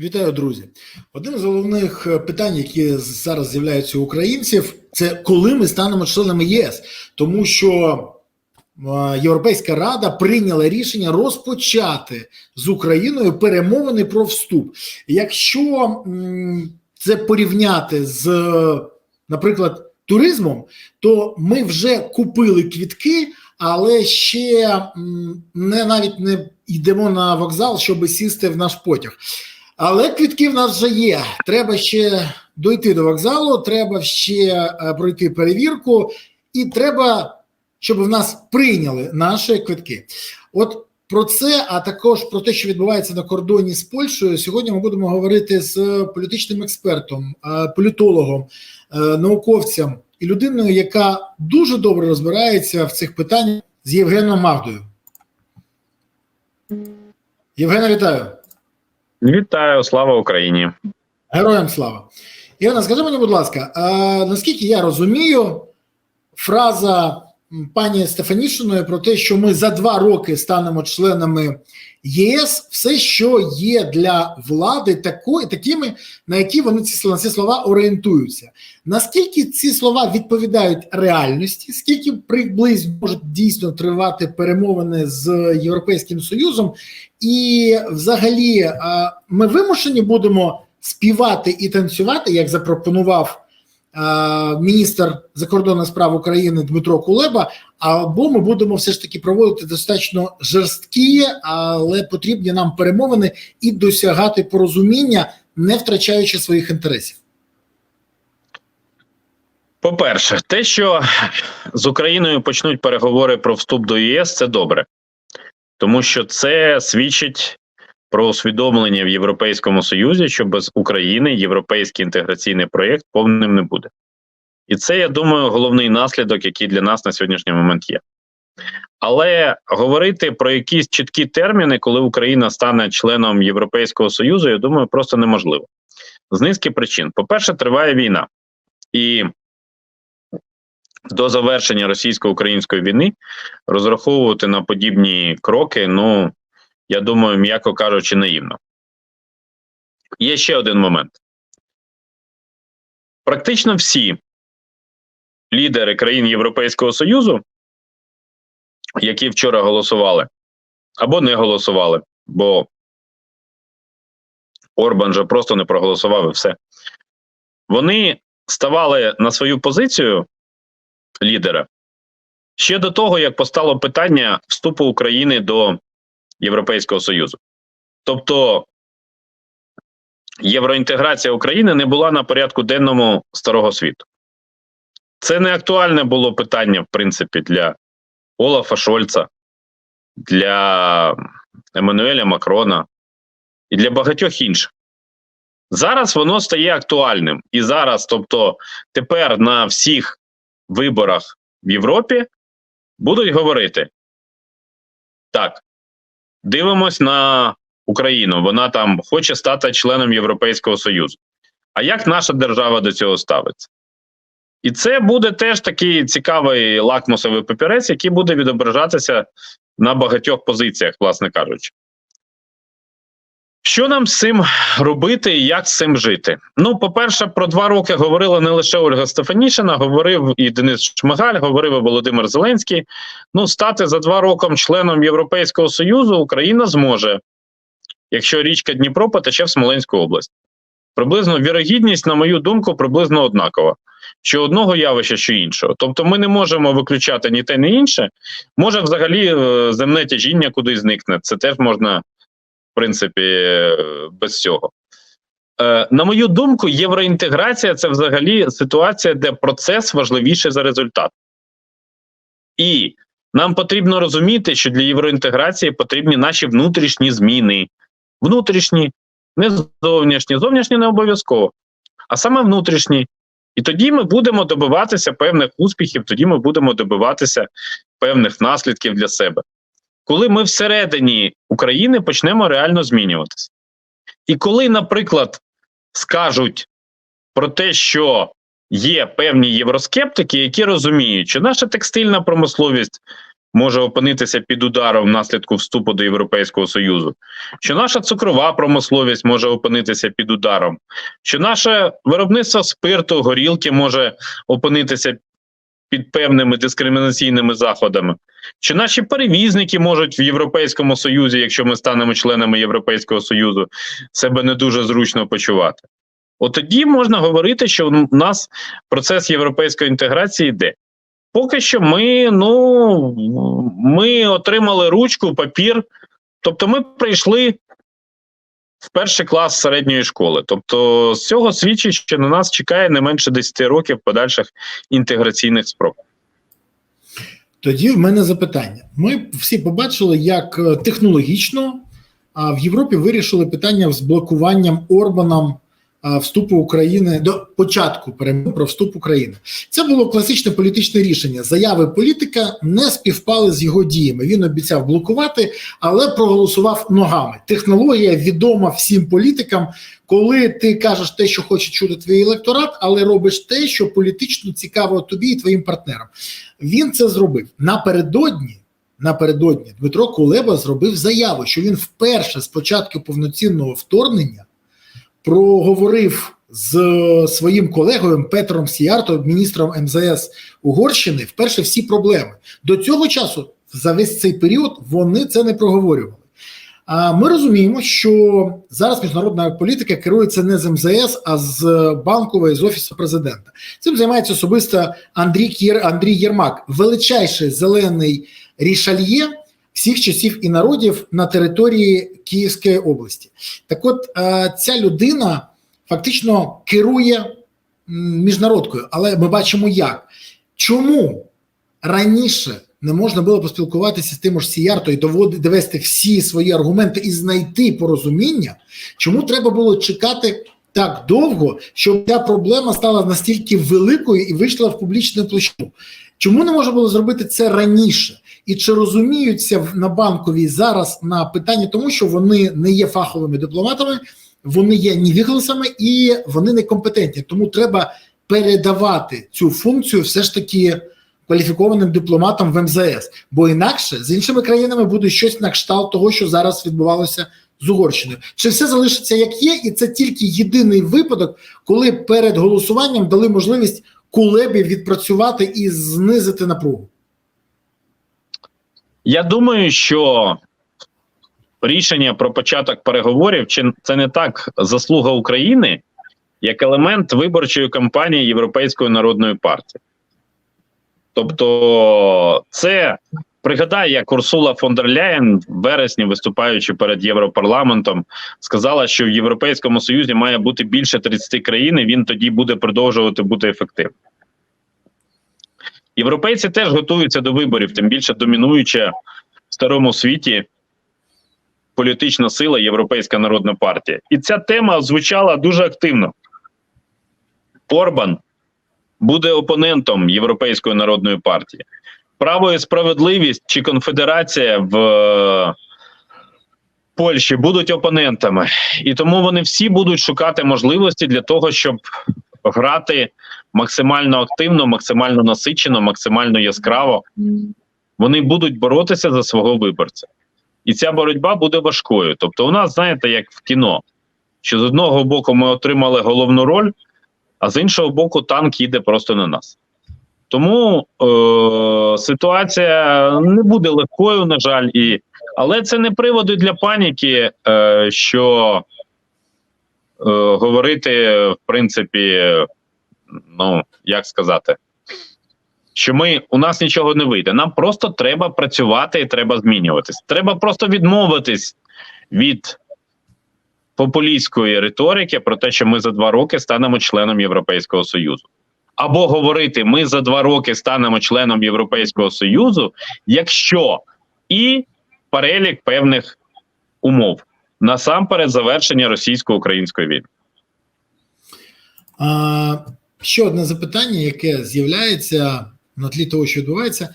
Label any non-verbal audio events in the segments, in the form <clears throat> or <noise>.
Вітаю, друзі. Одним з головних е, питань, які зараз з'являються у українців, це коли ми станемо членами єС, тому що е, Європейська Рада прийняла рішення розпочати з Україною перемовини про вступ. Якщо це порівняти з, наприклад, туризмом, то ми вже купили квітки, але ще не навіть не йдемо на вокзал, щоб сісти в наш потяг. Але квітки в нас вже є. Треба ще дойти до вокзалу, треба ще е, пройти перевірку, і треба, щоб в нас прийняли наші квитки. От про це, а також про те, що відбувається на кордоні з Польщею, сьогодні ми будемо говорити з політичним експертом, е, політологом, е, науковцем і людиною, яка дуже добре розбирається в цих питаннях з Євгеном Магдою. Євгена, вітаю. Вітаю, слава Україні. Героям слава. Івана, скажи мені, будь ласка, а, наскільки я розумію, фраза пані Стефанішиної про те, що ми за два роки станемо членами ЄС, все, що є для влади, тако, такими, на які вони ці, слова- ці слова орієнтуються. Наскільки ці слова відповідають реальності, скільки приблизно можуть дійсно тривати перемовини з Європейським Союзом, і взагалі ми вимушені будемо співати і танцювати, як запропонував міністр закордонних справ України Дмитро Кулеба. Або ми будемо все ж таки проводити достатньо жорсткі, але потрібні нам перемовини і досягати порозуміння, не втрачаючи своїх інтересів. По-перше, те, що з Україною почнуть переговори про вступ до ЄС, це добре, тому що це свідчить про усвідомлення в Європейському Союзі, що без України європейський інтеграційний проєкт повним не буде. І це, я думаю, головний наслідок, який для нас на сьогоднішній момент є. Але говорити про якісь чіткі терміни, коли Україна стане членом Європейського Союзу, я думаю, просто неможливо. З низки причин. По-перше, триває війна. І до завершення російсько-української війни розраховувати на подібні кроки, ну, я думаю, м'яко кажучи, наївно. Є ще один момент. Практично всі лідери країн Європейського Союзу, які вчора голосували, або не голосували, бо Орбан же просто не проголосував і все. Вони ставали на свою позицію лідера ще до того, як постало питання вступу України до Європейського Союзу. Тобто євроінтеграція України не була на порядку денному старого світу. Це не актуальне було питання, в принципі, для Олафа Шольца, для Еммануеля Макрона і для багатьох інших. Зараз воно стає актуальним. І зараз, тобто, тепер на всіх виборах в Європі будуть говорити: так, дивимось на Україну, вона там хоче стати членом Європейського Союзу. А як наша держава до цього ставиться? І це буде теж такий цікавий лакмусовий папірець, який буде відображатися на багатьох позиціях, власне кажучи. Що нам з цим робити і як з цим жити? Ну, по-перше, про два роки говорила не лише Ольга Стефанішина, говорив і Денис Шмигаль, говорив і Володимир Зеленський. Ну, стати за два роки членом Європейського Союзу Україна зможе, якщо річка Дніпро потече в Смоленську область. Приблизно вірогідність, на мою думку, приблизно однакова. Що одного явища, що іншого. Тобто ми не можемо виключати ні те, ні інше. Може, взагалі, е, земне тяжіння кудись зникне. Це теж можна, в принципі, без цього. Е, На мою думку, євроінтеграція це взагалі ситуація, де процес важливіший за результат. І нам потрібно розуміти, що для євроінтеграції потрібні наші внутрішні зміни. Внутрішні, не зовнішні. Зовнішні не обов'язково, а саме внутрішні. І тоді ми будемо добиватися певних успіхів, тоді ми будемо добиватися певних наслідків для себе. Коли ми всередині України почнемо реально змінюватися. І коли, наприклад, скажуть про те, що є певні євроскептики, які розуміють, що наша текстильна промисловість може опинитися під ударом внаслідку вступу до Європейського Союзу, що наша цукрова промисловість може опинитися під ударом, що наше виробництво спирту, горілки може опинитися під певними дискримінаційними заходами, що наші перевізники можуть в Європейському Союзі, якщо ми станемо членами Європейського Союзу, себе не дуже зручно почувати. От тоді можна говорити, що у нас процес європейської інтеграції йде. Поки що ми, ну, ми отримали ручку, папір, тобто ми прийшли в перший клас середньої школи. Тобто, з цього свідчить, що на нас чекає не менше 10 років подальших інтеграційних спроб. Тоді в мене запитання. Ми всі побачили, як е, технологічно в Європі вирішили питання з блокуванням Орбаном вступу України до початку перемовин про вступ України. Це було класичне політичне рішення. Заяви політика не співпали з його діями. Він обіцяв блокувати, але проголосував ногами. Технологія відома всім політикам, коли ти кажеш те, що хоче чути твій електорат, але робиш те, що політично цікаво тобі і твоїм партнерам. Він це зробив напередодні. Напередодні Дмитро Кулеба зробив заяву, що він вперше з початку повноцінного вторгнення проговорив з своїм колегою Петром Сіярто, міністром МЗС Угорщини, вперше всі проблеми. До цього часу, за весь цей період, вони це не проговорювали. А ми розуміємо, що зараз міжнародна політика керується не з МЗС, а з банкової з офісу президента. Цим займається особисто Андрій Кєр, Андрій Єрмак, величайший зелений рішальє всіх часів і народів на території Київської області. Так, от е, ця людина фактично керує міжнародкою, але ми бачимо як. Чому раніше не можна було поспілкуватися з тим ж Сіярто і довести всі свої аргументи і знайти порозуміння? Чому треба було чекати так довго, щоб ця проблема стала настільки великою і вийшла в публічну площину? Чому не можна було зробити це раніше? І чи розуміються на банковій зараз на питання, тому що вони не є фаховими дипломатами, вони є невігласами і вони некомпетентні. Тому треба передавати цю функцію все ж таки кваліфікованим дипломатам в МЗС. Бо інакше з іншими країнами буде щось на кшталт того, що зараз відбувалося з Угорщиною. Чи все залишиться як є, і це тільки єдиний випадок, коли перед голосуванням дали можливість кулебі відпрацювати і знизити напругу. Я думаю, що рішення про початок переговорів чи це не так заслуга України, як елемент виборчої кампанії Європейської народної партії. Тобто, це пригадай, як Урсула фон дер Ляєн в вересні, виступаючи перед Європарламентом, сказала, що в Європейському Союзі має бути більше 30 країн, і він тоді буде продовжувати бути ефективним. Європейці теж готуються до виборів, тим більше домінуюча в старому світі політична сила Європейська Народна партія. І ця тема звучала дуже активно. Орбан буде опонентом Європейської народної партії. Право і справедливість чи конфедерація в е, Польщі будуть опонентами, і тому вони всі будуть шукати можливості для того, щоб грати максимально активно, максимально насичено, максимально яскраво. Вони будуть боротися за свого виборця. І ця боротьба буде важкою. Тобто, у нас, знаєте, як в кіно, що з одного боку ми отримали головну роль, а з іншого боку, танк їде просто на нас. Тому е- ситуація не буде легкою, на жаль, і але це не приводи для паніки, е- що е- говорити, в принципі, ну як сказати, що ми у нас нічого не вийде. Нам просто треба працювати і треба змінюватись. Треба просто відмовитись від популістської риторики про те, що ми за два роки станемо членом Європейського Союзу. Або говорити, ми за два роки станемо членом Європейського Союзу, якщо і перелік певних умов насамперед завершення російсько-української війни. Ще одне запитання, яке з'являється на тлі того, що відбувається.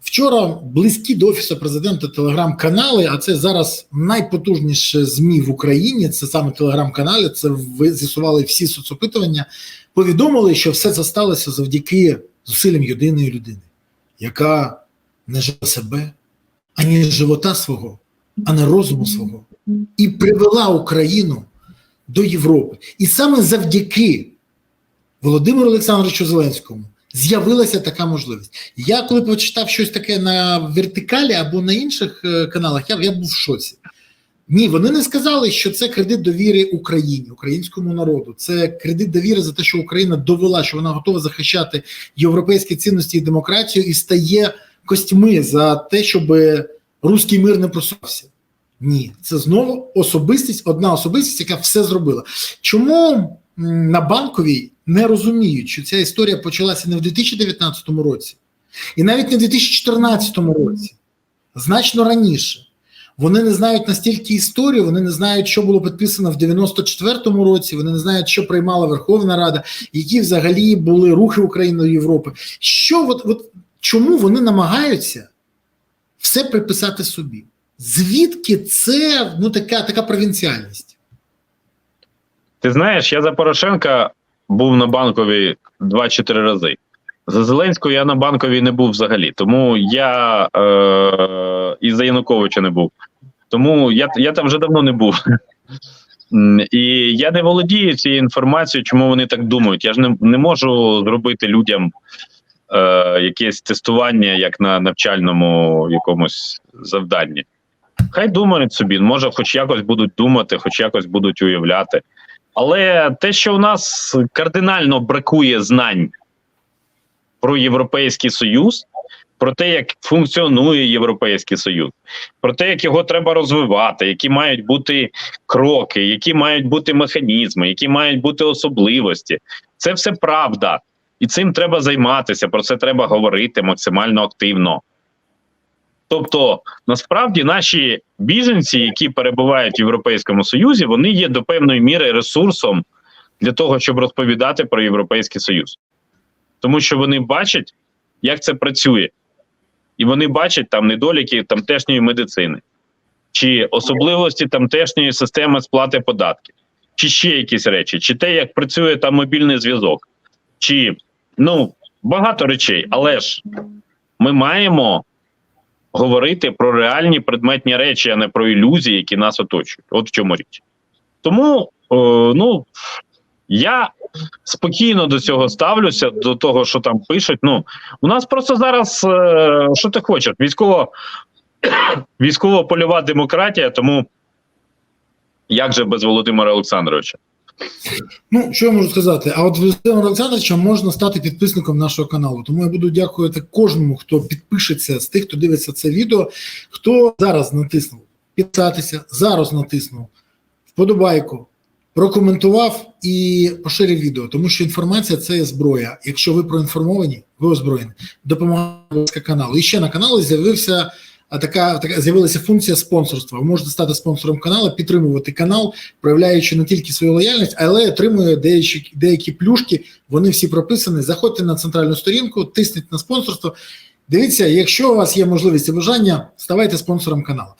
Вчора близькі до офісу президента телеграм-канали, а це зараз найпотужніше ЗМІ в Україні. Це саме телеграм-канали. Це ви з'ясували всі соцопитування. Повідомили, що все це сталося завдяки зусиллям єдиної людини, яка не живе себе, ані живота свого, а не розуму свого, і привела Україну до Європи. І саме завдяки Володимиру Олександровичу Зеленському з'явилася така можливість. Я коли почитав щось таке на вертикалі або на інших е, каналах, я, я був в шоці. Ні, вони не сказали, що це кредит довіри Україні, українському народу. Це кредит довіри за те, що Україна довела, що вона готова захищати європейські цінності і демократію, і стає костьми за те, щоб руський мир не просувався. Ні, це знову особистість, одна особистість, яка все зробила. Чому на банковій не розуміють, що ця історія почалася не в 2019 році, і навіть не в 2014 році, значно раніше. Вони не знають настільки історію, вони не знають, що було підписано в 94-му році. Вони не знають, що приймала Верховна Рада, які взагалі були рухи України до Європи. Що от, от чому вони намагаються все приписати собі? Звідки це ну така, така провінціальність? Ти знаєш, я за Порошенка був на банковій 2-4 рази. За Зеленського я на банковій не був взагалі. Тому я е- і за Януковича не був. Тому я, я там вже давно не був. І я не володію цією інформацією, чому вони так думають. Я ж не, не можу зробити людям е, якесь тестування, як на навчальному якомусь завданні. Хай думають собі, може, хоч якось будуть думати, хоч якось будуть уявляти. Але те, що у нас кардинально бракує знань про Європейський Союз, про те, як функціонує Європейський Союз, про те, як його треба розвивати, які мають бути кроки, які мають бути механізми, які мають бути особливості. Це все правда. І цим треба займатися, про це треба говорити максимально активно. Тобто, насправді, наші біженці, які перебувають в Європейському Союзі, вони є до певної міри ресурсом для того, щоб розповідати про Європейський Союз, тому що вони бачать, як це працює, і вони бачать там недоліки тамтешньої медицини, чи особливості тамтешньої системи сплати податків, чи ще якісь речі, чи те, як працює там мобільний зв'язок, чи ну багато речей, але ж ми маємо говорити про реальні предметні речі, а не про ілюзії, які нас оточують. От в чому річ. Тому е, ну я спокійно до цього ставлюся, до того, що там пишуть. Ну у нас просто зараз е, що ти хочеш, військово <coughs> військово-польова демократія, тому як же без Володимира Олександровича? Ну, що я можу сказати? А от Володимира Олександровича можна стати підписником нашого каналу. Тому я буду дякувати кожному, хто підпишеться з тих, хто дивиться це відео, хто зараз натиснув підписатися, зараз натиснув вподобайку, прокоментував і поширив відео, тому що інформація це є зброя. Якщо ви проінформовані, ви озброєні. Допомагайте каналу. І ще на каналі з'явився. Така, така з'явилася функція спонсорства. Ви можете стати спонсором каналу, підтримувати канал, проявляючи не тільки свою лояльність, але отримує деякі деякі плюшки. Вони всі прописані. Заходьте на центральну сторінку, тисніть на спонсорство. Дивіться, якщо у вас є можливість і бажання, ставайте спонсором каналу.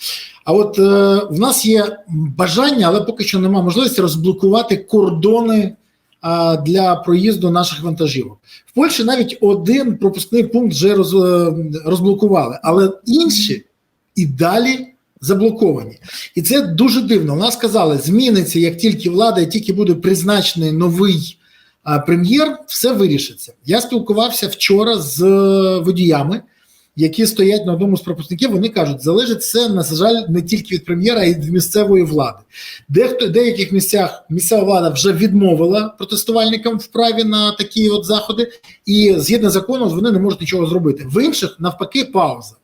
А от е, в нас є бажання, але поки що немає можливості розблокувати кордони для проїзду наших вантажівок. В Польщі навіть один пропускний пункт вже роз, е, розблокували, але інші і далі заблоковані. І це дуже дивно. У нас сказали, зміниться як тільки влада, як тільки буде призначений новий а, прем'єр, все вирішиться. Я спілкувався вчора з е, водіями. Які стоять на одному з пропускників, вони кажуть, залежить це, на жаль, не тільки від прем'єра, а й від місцевої влади. Дехто в деяких місцях місцева влада вже відмовила протестувальникам в праві на такі от заходи, і згідно закону вони не можуть нічого зробити. В інших навпаки, пауза.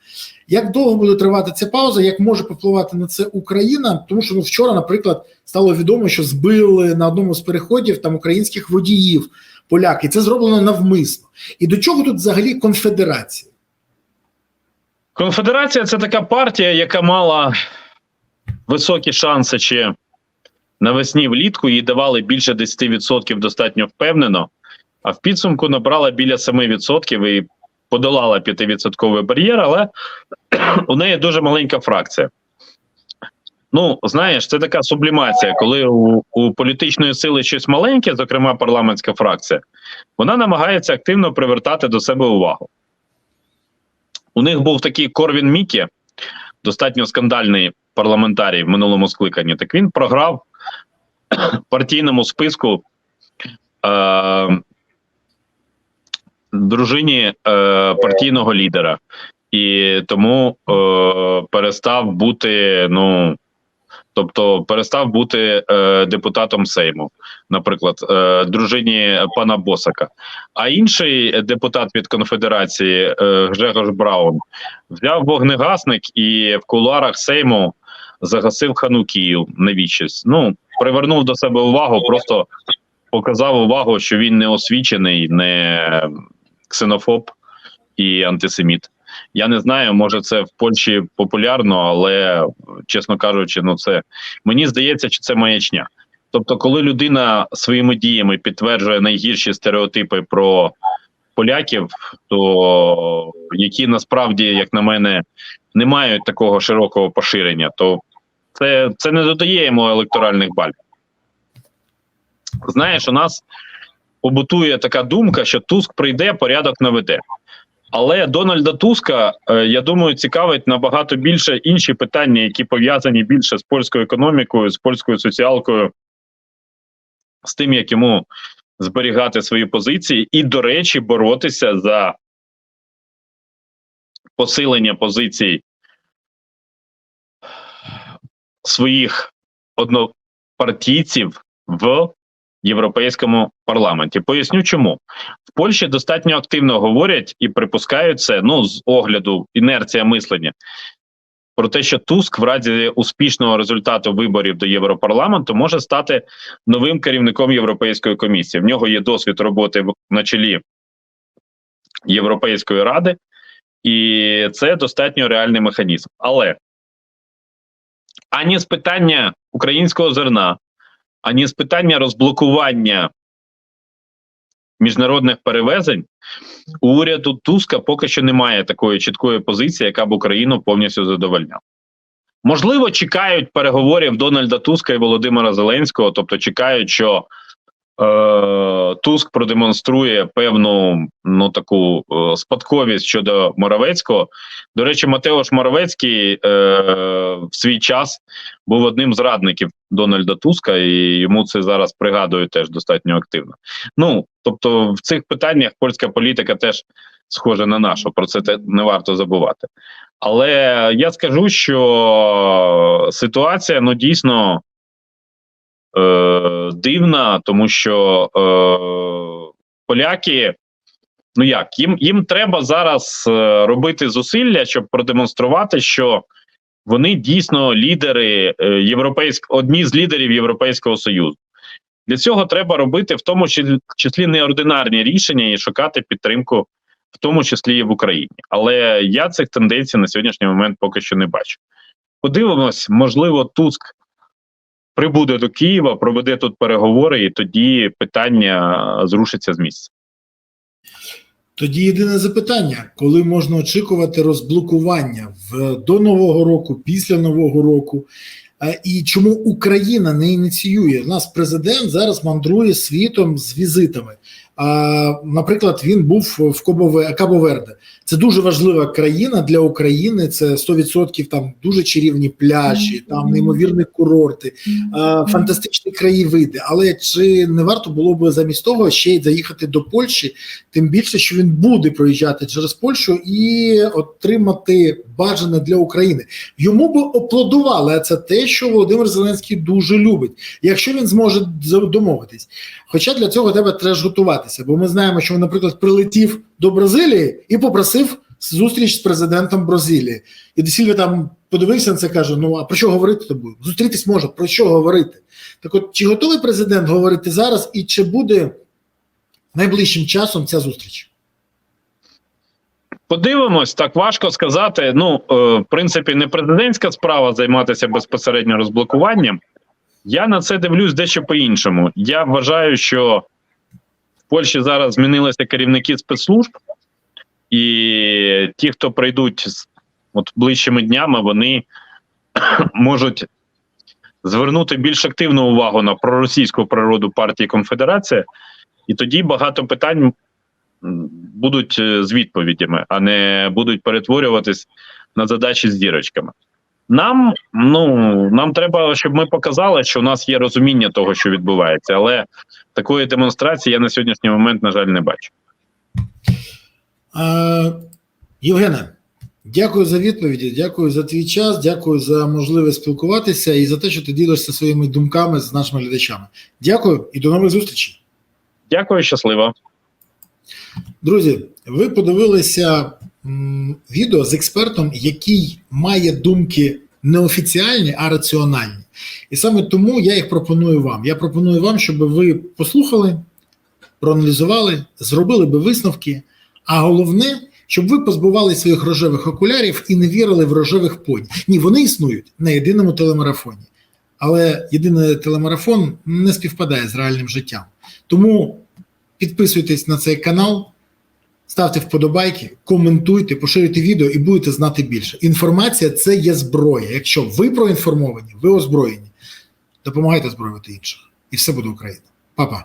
Як довго буде тривати ця пауза? Як може попливати на це Україна? Тому що ну, вчора, наприклад, стало відомо, що збили на одному з переходів там українських водіїв поляки. Це зроблено навмисно. І до чого тут взагалі конфедерація? Конфедерація це така партія, яка мала високі шанси ще навесні влітку. Їй давали більше 10% достатньо впевнено, а в підсумку набрала біля 7% і подолала 5% бар'єр, але у неї дуже маленька фракція. Ну, знаєш, це така сублімація, коли у, у політичної сили щось маленьке, зокрема парламентська фракція, вона намагається активно привертати до себе увагу. У них був такий Корвін Мікі, достатньо скандальний парламентарій в минулому скликанні. Так він програв <coughs> партійному списку е, дружині е, партійного лідера, і тому е, перестав бути, ну тобто перестав бути е, депутатом Сейму, наприклад, е, дружині пана Босака. А інший депутат від конфедерації е, Гжегош Браун взяв вогнегасник і в кулуарах Сейму загасив ханукію навічись. Ну привернув до себе увагу, просто показав увагу, що він не освічений, не ксенофоб і антисеміт. Я не знаю, може це в Польщі популярно, але чесно кажучи, ну це мені здається, що це маячня. Тобто, коли людина своїми діями підтверджує найгірші стереотипи про поляків, то які насправді, як на мене, не мають такого широкого поширення, то це, це не додає йому електоральних балів. Знаєш, у нас побутує така думка, що Туск прийде, порядок наведе. Але Дональда Туска, е, я думаю, цікавить набагато більше інші питання, які пов'язані більше з польською економікою, з польською соціалкою, з тим, як йому зберігати свої позиції, і, до речі, боротися за посилення позицій своїх однопартійців в європейському парламенті. Поясню, чому в Польщі достатньо активно говорять і припускають це ну з огляду інерція мислення. Про те, що Туск в разі успішного результату виборів до Європарламенту може стати новим керівником Європейської комісії. В нього є досвід роботи на чолі Європейської ради, і це достатньо реальний механізм. Але ані з питання українського зерна, ані з питання розблокування міжнародних перевезень у уряду Туска поки що немає такої чіткої позиції, яка б Україну повністю задовольняла. Можливо, чекають переговорів Дональда Туска і Володимира Зеленського, тобто чекають, що Туск продемонструє певну ну таку е, спадковість щодо Моровецького. До речі, Матеош Моровецький е, в свій час був одним з радників Дональда Туска, і йому це зараз пригадують теж достатньо активно. Ну тобто, в цих питаннях польська політика теж схожа на нашу. Про це не варто забувати. Але я скажу, що ситуація ну дійсно е, дивна, тому що е, поляки. Ну як їм їм треба зараз е, робити зусилля, щоб продемонструвати, що вони дійсно лідери е, європейськ, одні з лідерів Європейського союзу. Для цього треба робити в тому числі- неординарні рішення і шукати підтримку, в тому числі і в Україні. Але я цих тенденцій на сьогоднішній момент поки що не бачу. Подивимось, можливо, Туск прибуде до Києва, проведе тут переговори, і тоді питання зрушиться з місця. Тоді єдине запитання: коли можна очікувати розблокування в до нового року, після нового року, і чому Україна не ініціює? У нас президент зараз мандрує світом з візитами. Наприклад, він був в Кобове Кабо-Верде. Це дуже важлива країна для України. Це 100% там дуже чарівні пляжі, там неймовірні курорти, фантастичні краєвиди. Але чи не варто було б замість того ще й заїхати до Польщі? Тим більше, що він буде проїжджати через Польщу і отримати бажане для України. Йому би аплодували, а це те, що Володимир Зеленський дуже любить, якщо він зможе домовитись. Хоча для цього треба теж готуватися, бо ми знаємо, що наприклад, прилетів до Бразилії і попросив зустріч з президентом Бразилії. І Десільві там подивився на це, каже: Ну а про що говорити тобою? Зустрітись може, про що говорити? Так, от чи готовий президент говорити зараз, і чи буде найближчим часом ця зустріч? Подивимось, так важко сказати. Ну, е, в принципі, не президентська справа займатися безпосередньо розблокуванням. Я на це дивлюсь дещо по-іншому. Я вважаю, що в Польщі зараз змінилися керівники спецслужб, і ті, хто прийдуть от ближчими днями, вони <clears throat> можуть звернути більш активну увагу на проросійську природу партії Конфедерація, і тоді багато питань будуть е, з відповідями, а не будуть перетворюватись на задачі з дірочками. Нам ну нам треба, щоб ми показали, що у нас є розуміння того, що відбувається, але такої демонстрації я на сьогоднішній момент, на жаль, не бачу. Євгене, дякую за відповіді, дякую за твій час, дякую за можливість спілкуватися і за те, що ти ділишся своїми думками з нашими глядачами. Дякую і до нових зустрічей. Дякую, щасливо. Друзі, ви подивилися відео з експертом, який має думки не офіціальні, а раціональні. І саме тому я їх пропоную вам. Я пропоную вам, щоб ви послухали, проаналізували, зробили би висновки. А головне, щоб ви позбували своїх рожевих окулярів і не вірили в рожевих поні. Ні, вони існують на єдиному телемарафоні. Але єдиний телемарафон не співпадає з реальним життям. Тому підписуйтесь на цей канал, ставте вподобайки, коментуйте, поширюйте відео і будете знати більше. Інформація це є зброя. Якщо ви проінформовані, ви озброєні. Допомагайте озброювати інших. І все буде Україна. Па-па.